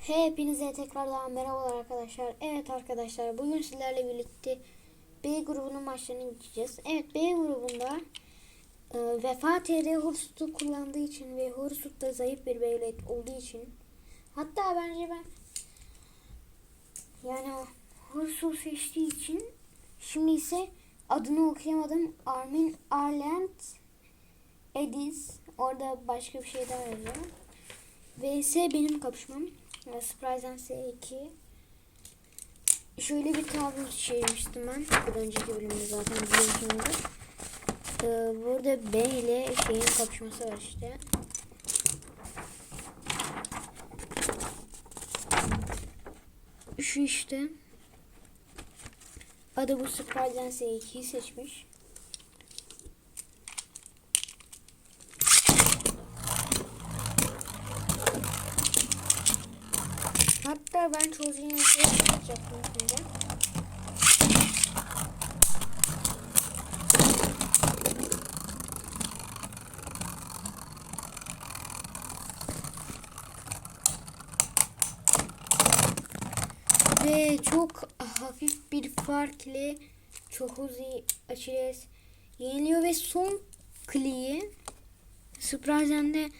Hepinize tekrardan merhabalar arkadaşlar. Evet arkadaşlar bugün sizlerle birlikte B grubunun maçlarını gideceğiz. Evet B grubunda e, Vefa TR Hursut'u kullandığı için ve Hursut da zayıf bir Beyblade olduğu için hatta bence ben yani Hursut seçtiği için şimdi ise adını okuyamadım. Armin Arland Edis orada başka bir şey daha yazıyor. VS benim kapışmam. Yani Surprise'den S2. Şöyle bir tablo çevirmiştim ben. Bir önceki bölümde zaten biliyorsunuz. Ee, burada B ile şeyin kapışması var işte. Şu işte. Adı bu Surprise'den S2'yi seçmiş. Hatta ben çocuğun yanına yapacaktım şimdi. Ve çok hafif bir fark ile Çohuzi Achilles yeniliyor ve son kliği Surprise'de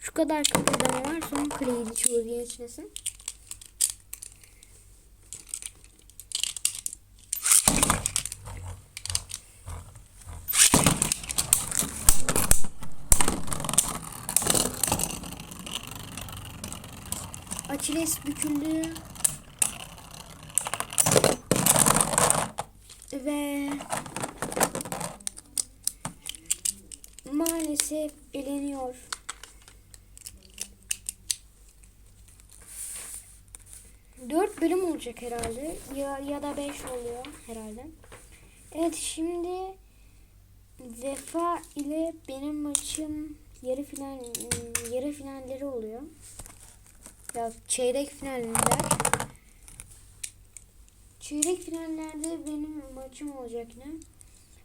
şu kadar kıpırdama var. Son kliğiydi Çohuzi Achilles'in. Achilles büküldü. Ve maalesef eleniyor. Dört bölüm olacak herhalde. Ya, ya da beş oluyor herhalde. Evet şimdi Vefa ile benim maçım yarı final yarı finalleri oluyor. Ya çeyrek finaller. Çeyrek finallerde benim maçım olacak ne?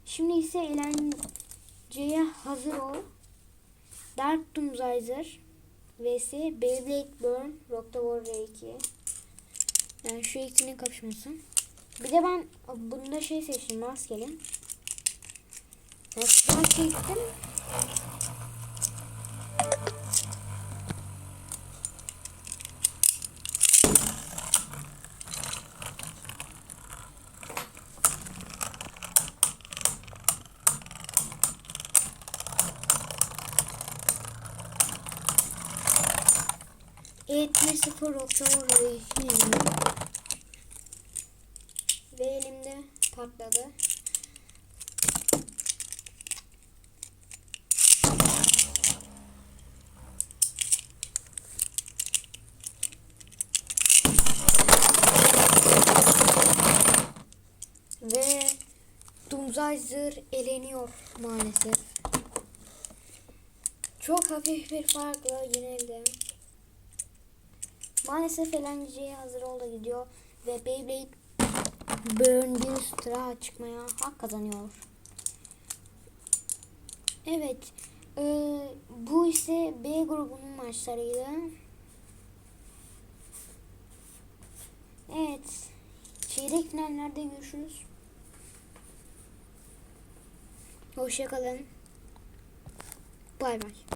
Şimdi ise eğlenceye hazır ol. Dark Doomsizer vs Beyblade Burn Rock the War R2. Yani şu ikisinin kapışması. Bir de ben bunda şey seçtim maskeli. Maskeli çektim. Evet 1-0 October Ve elimde patladı. Ve Doomsizer eleniyor maalesef. Çok hafif bir farkla yenildi. Maalesef eğlenceye hazır oldu gidiyor ve Beyblade Burn bir sıra çıkmaya hak kazanıyor. Evet, e, bu ise B grubunun maçlarıydı. Evet, çeyrek finallerde görüşürüz. Hoşçakalın. Bay bay.